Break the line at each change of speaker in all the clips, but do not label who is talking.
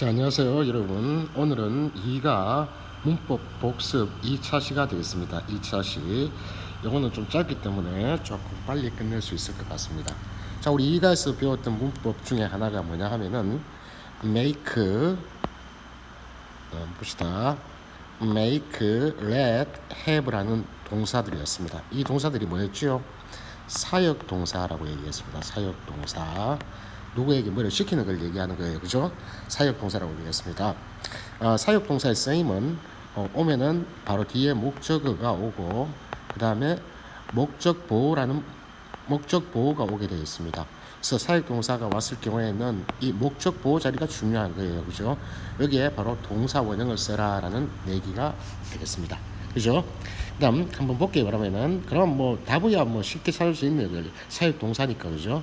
자, 안녕하세요, 여러분. 오늘은 2가 문법 복습 2차 시가 되겠습니다. 2차 시. 이거는 좀 짧기 때문에 조금 빨리 끝낼 수 있을 것 같습니다. 자, 우리 2가에서 배웠던 문법 중에 하나가 뭐냐 하면은 make 어, 봅시다. make, let, have라는 동사들이었습니다. 이 동사들이 뭐였죠? 사역 동사라고 얘기했습니다. 사역 동사. 누구에게 뭐를 시키는 걸 얘기하는 거예요. 그죠? 사역 동사라고 얘기했습니다. 어, 사역 동사의 쓰임은 어, 오면은 바로 뒤에 목적어가 오고 그 다음에 목적 보호라는 목적 보호가 오게 되어 있습니다. 그래서 사역 동사가 왔을 경우에는 이 목적 보호 자리가 중요한 거예요. 그죠? 여기에 바로 동사 원형을 써라라는 얘기가 되겠습니다. 그죠? 그다음 한번 볼게요. 그러면은 그럼 뭐 답이야 뭐 쉽게 찾을 수 있네요. 그 사역 동사니까 그죠?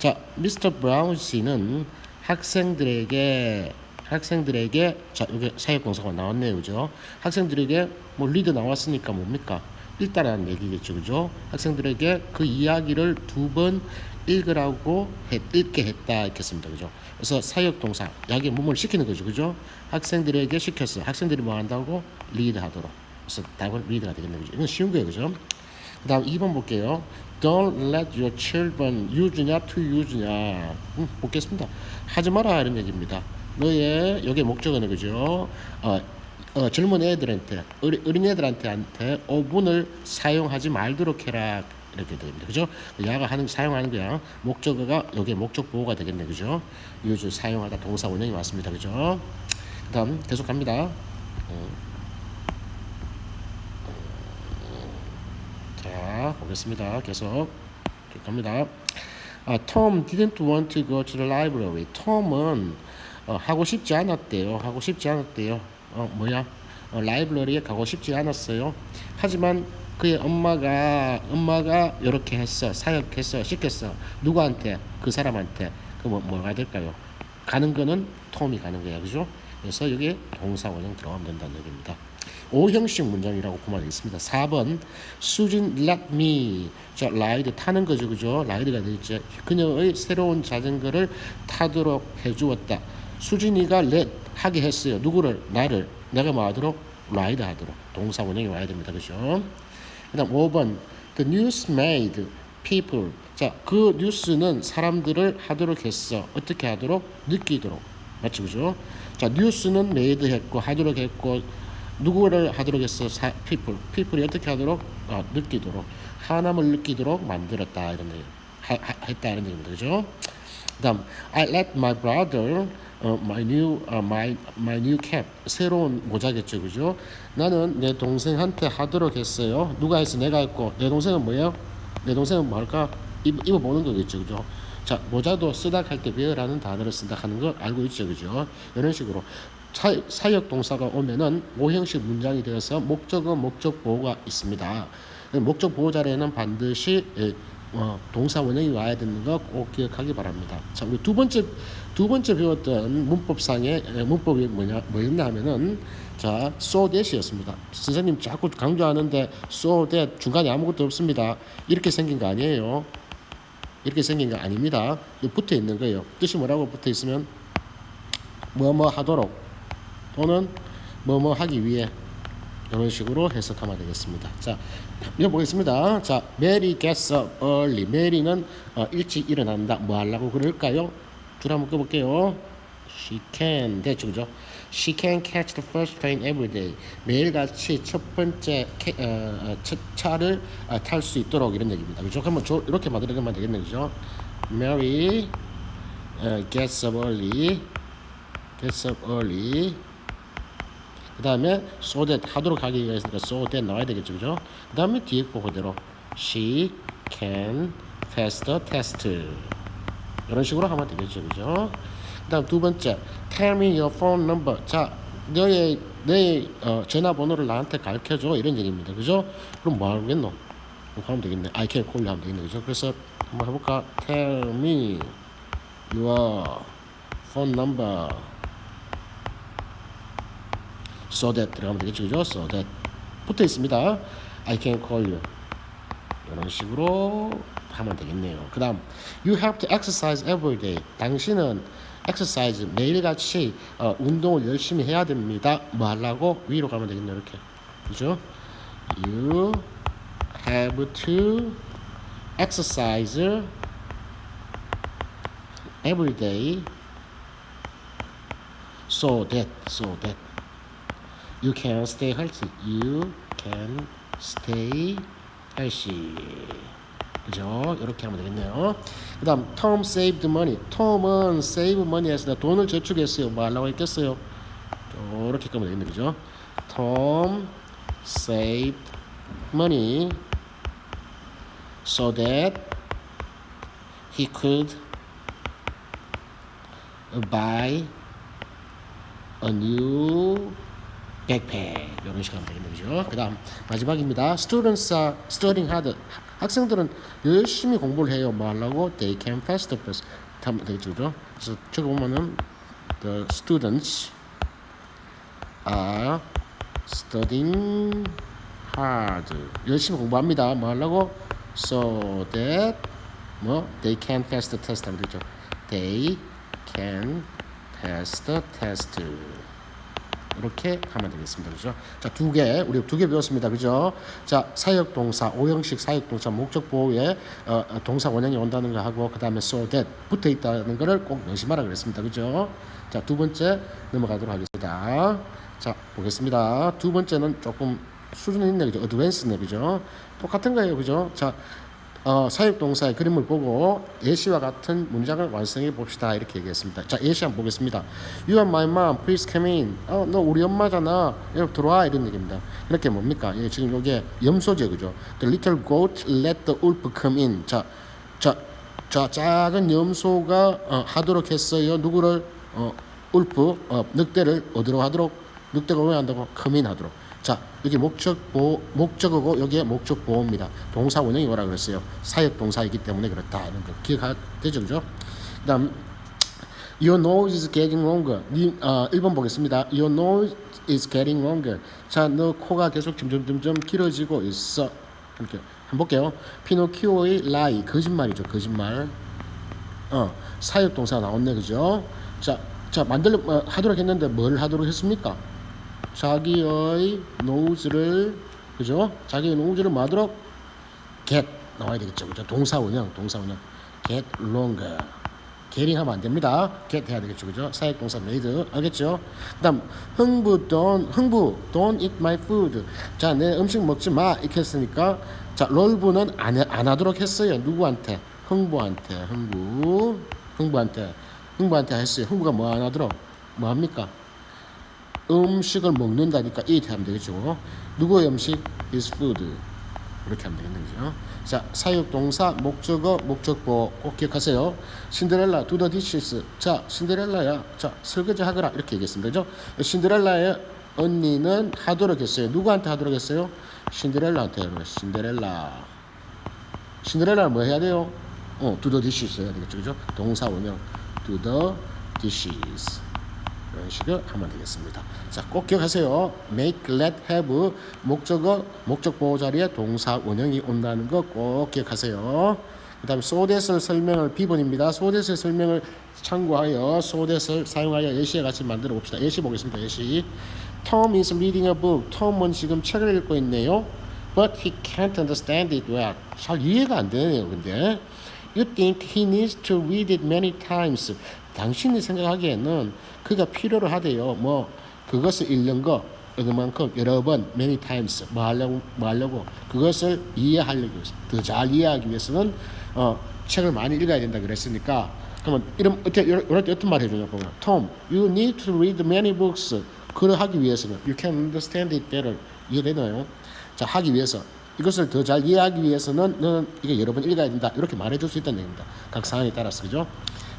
자, 미스터 브라운 씨는 학생들에게 학생들에게 자 여기 사역 동사가 나왔네요. 그죠? 학생들에게 뭐 리드 나왔으니까 뭡니까? 읽다라는 얘기겠죠. 그죠? 학생들에게 그 이야기를 두 번 읽으라고 했, 읽게 했다 했겠습니다. 그죠? 그래서 사역 동사 야기 몸을 시키는 거죠. 그죠? 학생들에게 시켰어. 학생들이 뭐 한다고 리드 하도록. 그래서 답은 리드가 되겠네요. 그죠? 이건 쉬운 거예요. 그죠? 그 다음 2번 볼게요. Don't let your children use냐 to use냐. 음, 보겠습니다. 하지 마라 이런 얘기입니다. 너의 여기 목적어는 그죠? 어, 어, 젊은 애들한테 어리, 어린 애들한테 한테 오븐을 사용하지 말도록 해라 이렇게 됩니다. 그죠? 야가 하는 사용하는 거야. 목적어가 여기 목적 보호가 되겠네. 그죠? use 사용하다 동사 원형이 왔습니다. 그죠? 그다음 계속 갑니다. 어. 자 보겠습니다. 계속 쭉 갑니다. 아, Tom didn't want to go to the library. 톰은 어, 하고 싶지 않았대요. 하고 싶지 않았대요. 어, 뭐야? 어, 라이브러리에 가고 싶지 않았어요. 하지만 그의 엄마가 엄마가 이렇게 했어. 사역했어. 시켰어. 누구한테? 그 사람한테. 그 뭐, 뭐가 될까요? 가는 거는 톰이 가는 거야. 그죠? 그래서 여기 동사 원형 들어가면 된다는 얘기입니다. 오형식 문장이라고 보면 되겠습니다. 4번 수진 let me 자 라이드 타는 거죠. 그죠? 라이드가 되겠죠. 그녀의 새로운 자전거를 타도록 해주었다. 수진이가 let 하게 했어요. 누구를? 나를. 내가 뭐 하도록? 라이드 하도록. 동사 원형이 와야 됩니다. 그죠? 그 다음 5번 The news made people 자, 그 뉴스는 사람들을 하도록 했어. 어떻게 하도록? 느끼도록. 맞죠? 그죠? 자, 뉴스는 made 했고 하도록 했고 누구를 하도록 했어? 사, people. people이 어떻게 하도록? 아, 느끼도록. 하남을 느끼도록 만들었다. 이런 얘기. 하, 하, 했다. 이런 얘기입니다. 그죠? 그 다음 I let my brother 어, my new 어, my my new cap 새로운 모자겠죠 그죠 나는 내 동생한테 하도록 했어요 누가 했어 내가 했고 내 동생은 뭐예요 내 동생은 뭐 할까? 입, 입어 보는 거겠죠. 그죠? 자 모자도 쓰다 할때 bear라는 단어를 쓴다 하는 거 알고 있죠. 그죠? 이런 식으로 사, 사역 동사가 오면은 모형식 문장이 되어서 목적어 목적 보호가 있습니다. 목적 보호 자리에는 반드시 예, 어, 동사 원형이 와야 되는 거 꼭 기억하기 바랍니다. 자, 우리 두 번째 두 번째 배웠던 문법상의 에, 문법이 뭐냐 뭐였냐 하면은 자, so that이었습니다. 선생님 자꾸 강조하는데 so that 중간에 아무것도 없습니다. 이렇게 생긴 거 아니에요. 이렇게 생긴 거 아닙니다. 붙어 있는 거예요. 뜻이 뭐라고 붙어 있으면 뭐뭐 하도록 또는 뭐뭐 하기 위해 이런 식으로 해석하면 되겠습니다. 자, 읽어보겠습니다. 자, Mary gets up early. 메리는 어, 일찍 일어난다. 뭐 하려고 그럴까요? 줄 한번 꺼볼게요. She can. 됐죠, 그죠? She can catch the first train every day. 매일같이 첫 번째 캐, 어, 어, 첫 차를 어, 탈수 있도록 이런 얘기입니다. 그죠? 그러면 저, 이렇게 만들어가면 되겠네, 그죠? Mary 어, gets up early. gets up early. 그 다음에 that 하도록 하기 위해서니까 that 나와야 되겠죠 그죠? 그 다음에 뒤에 거 그대로. she can pass the test. 이런 식으로 하면 되겠죠 그죠? 그 다음 두 번째 tell me your phone number. 자 너의 너의 어, 전화번호를 나한테 가르쳐줘. 이런 얘기입니다 그죠? 그럼 뭐 하겠노? 뭐 하면 되겠네. I can call 하면 되겠네 그죠? 그래서 한번 해볼까? tell me your phone number so that 들어가면 되겠죠 그죠 so that 붙어 있습니다 I can call you 이런 식으로 하면 되겠네요 그 다음 you have to exercise every day 당신은 exercise 매일같이 어, 운동을 열심히 해야 됩니다. 뭐 하려고 위로 가면 되겠네 이렇게 그죠? You have to exercise every day so that so that you can stay healthy. You can stay healthy. 그죠? 이렇게 하면 되겠네요. 그 다음, Tom saved money. 톰은 save money 했으니까 돈을 저축했어요. 뭐 하려고 했겠어요? 이렇게 하면 되겠네. 그죠? Tom saved money so that he could buy a new backpack 이런 식으로 하면 되겠네 그죠? 그 다음 마지막입니다 Students are studying hard 학생들은 열심히 공부를 해요 뭐 하려고? They can pass the test 하면 되겠죠 그죠? 그래서 저거 보면은 The students are studying hard 열심히 공부합니다 뭐 하려고? So that 뭐 They can pass the test 하면 되죠 They can pass the test 이렇게 하면 되겠습니다. 그죠? 자, 두 개, 우리 두 개 배웠습니다. 그죠? 자, 사역 동사, 오형식 사역 동사, 목적 보호에 어, 어, 동사 원형이 온다는 거 하고, 그 다음에 so that 붙어 있다는 거를 꼭 명심하라 그랬습니다. 그죠? 자, 두 번째 넘어가도록 하겠습니다. 자, 보겠습니다. 두 번째는 조금 수준 있네, 그죠? 어드밴스네, 그죠? 똑같은 거예요, 그죠? 자, 어, 사역동사의 그림을 보고 예시와 같은 문장을 완성해 봅시다 이렇게 얘기했습니다. 자 예시 한번 보겠습니다. You are my mom, please come in. 어, 너 우리 엄마잖아. 여기 들어와 이런 얘기입니다. 이렇게 뭡니까? 예, 지금 이게 염소죠, 그죠? The little goat let the wolf come in. 자, 자, 자 작은 염소가 어, 하도록 했어요. 누구를 어, 울프 어, 늑대를 어디로 하도록 늑대가 왜 한다고 come in 하도록. 자, 여기 목적 보호, 목적어고 여기에 목적 보호입니다. 동사 원형이 뭐라 그랬어요? 사역 동사이기 때문에 그렇다. 이런 거 기억되죠, 그죠? 그다음 Your nose is getting longer. 니, 어, 1번 보겠습니다. Your nose is getting longer. 자, 너 코가 계속 점점 점점 길어지고 있어. 이렇게 한번 볼게요. 피노키오의 lie 거짓말이죠, 거짓말. 어, 사역 동사 나왔네, 그죠? 자, 자 만들 어, 하도록 했는데 뭘 하도록 했습니까? 자기의 노즈를 그죠? 자기의 노즈를 뭐하도록 get 나와야 되겠죠, 그죠? 동사 원형, 동사 원형 get longer. getting 하면 안 됩니다. get 해야 되겠죠, 그죠? 사역 동사 made 알겠죠? 그다음 흥부 don't 흥부 don't eat my food. 자, 내 음식 먹지 마 이렇게 했으니까 자 롤부는 안, 해- 안 하도록 했어요. 누구한테? 흥부한테, 흥부, 흥부한테, 흥부한테 했어요. 흥부가 뭐 안 하도록? 뭐 합니까? 음식을 먹는다니까 eat 하면 되겠죠. 누구의 음식? is food. 이렇게 하면 되겠는 거죠. 자, 사역 동사, 목적어, 목적보 꼭 기억하세요. 신데렐라, do the. 자, 신데렐라야. 자, 설거지 하거라. 이렇게 얘기했습니다. 그죠? 신데렐라의 언니는 하도록 했어요. 누구한테 하도록 했어요? 신데렐라한테 하도록 했어요. 신데렐라. 신데렐라는 뭐 해야 돼요? 어, do the 해야 되겠죠. 그죠? 동사 원형. do the. 이런 식으로 하면 되겠습니다. 자, 꼭 기억하세요. make, let, have 목적어, 목적 보호 자리에 동사 원형이 온다는 거 꼭 기억하세요. 그다음에 so that을 설명을 비번입니다. so that의 설명을 참고하여 so that을 사용하여 예시에 같이 만들어 봅시다. 예시 보겠습니다. 예시. Tom is reading a book. 톰은 지금 책을 읽고 있네요. But he can't understand it well. 잘 이해가 안 되네요. 근데 You think he needs to read it many times. 당신이 생각하기에는 그가 필요로 하대요. 뭐 그것을 읽는 거 그만큼 여러 번 many times 뭐 하려고 뭐 하려고 그것을 이해하려고 더 잘 이해하기 위해서는 어 책을 많이 읽어야 된다 그랬으니까 그러면 이런 어떻게 이럴 때 어떤 말 해주냐 보면 Tom, you need to read many books. 그걸 하기 위해서는 you can understand it better 이해되나요? 자 하기 위해서 이것을 더 잘 이해하기 위해서는 이게 여러 번 읽어야 된다 이렇게 말해줄 수 있다는 얘기입니다. 각 상황에 따라서 그죠?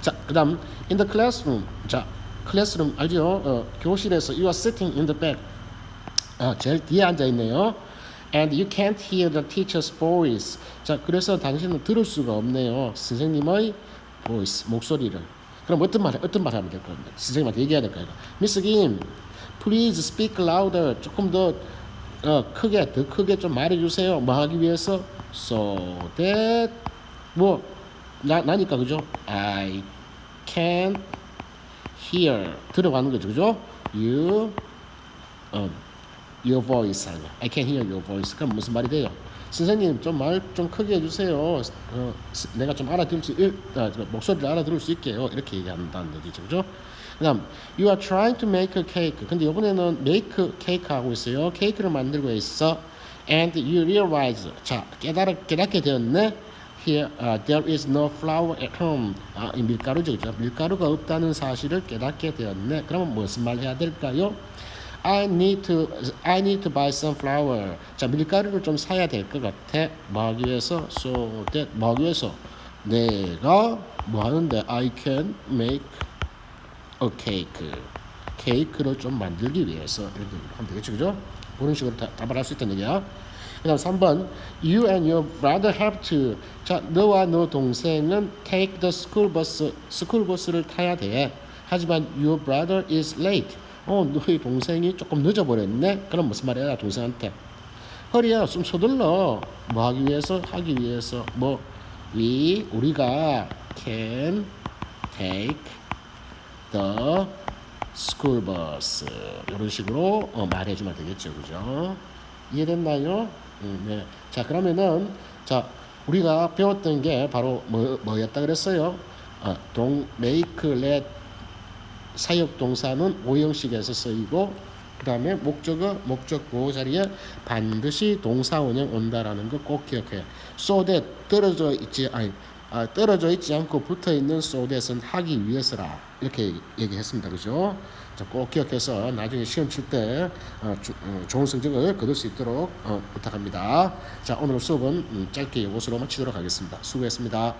자 그다음 in the classroom 자 클래스룸 알죠? 어, 교실에서 you are sitting in the back 아, 제일 뒤에 앉아 있네요. And you can't hear the teacher's voice. 자, 그래서 당신은 들을 수가 없네요. 선생님의 voice, 목소리를. 그럼 어떤 말, 어떤 말 하면 될 겁니다. 선생님한테 얘기해야 될 거예요. Miss please speak louder. 조금 더 어, 크게, 더 크게 좀 말해주세요. 뭐 하기 위해서? So that, 뭐, 나, 나니까, 그죠? I can't hear 들어가는 거죠, 그죠? You 어, your voice 하냐. I can hear your voice. 그럼 무슨 말이 돼요? 선생님 좀 말 좀 크게 해주세요. 어, 스- 내가 좀 알아들을 수 일, 아, 저, 목소리를 알아들을 수 있게요. 이렇게 얘기한다는 얘기죠, 그죠? 그다음 you are trying to make a cake. 근데 이번에는 make cake 하고 있어요. 케이크를 만들고 있어. And you realize 자 깨달아 깨닫게 되었네. Here uh, there is no flour at home. 아, 이 밀가루죠, 그죠? 밀가루가 없다는 사실을 깨닫게 되었네. 그러면 무슨 말 해야 될까요? I need to I need to buy some flour. 자 밀가루를 좀 사야 될 것 같아. 뭐 하기 위해서? So that 뭐 하기 위해서? 내가 뭐 하는데? I can make a cake. 케이크를 좀 만들기 위해서 이렇게 하면 되겠죠, 그죠? 그런 식으로 다, 답을 할 수 있다는 얘기야. 그 다음 3번 You and your brother have to 자 너와 너 동생은 take the school bus 스쿨 버스를 타야 돼. 하지만 your brother is late. 어 너희 동생이 조금 늦어버렸네. 그럼 무슨 말이야 동생한테? 허리야 좀 서둘러. 뭐 하기 위해서 하기 위해서 뭐 we 우리가 can take the school bus 이런 식으로 어, 말해주면 되겠죠, 그죠? 이해됐나요? 음, 네. 자 그러면은 자 우리가 배웠던 게 바로 뭐 뭐였다 그랬어요? 어, 동 make, let 사역 동사는 오형식에서 쓰이고 그 다음에 목적어 목적 보호 자리에 반드시 동사 원형 온다라는 거 꼭 기억해. so that 떨어져 있지 아니 아, 떨어져 있지 않고 붙어 있는 that은 하기 위해서라 이렇게 얘기- 얘기했습니다. 그죠? 자, 꼭 기억해서 나중에 시험 칠때 어, 주- 어, 좋은 성적을 거둘 수 있도록 어, 부탁합니다. 자 오늘 수업은 음, 짧게 이것으로 마치도록 하겠습니다. 수고했습니다.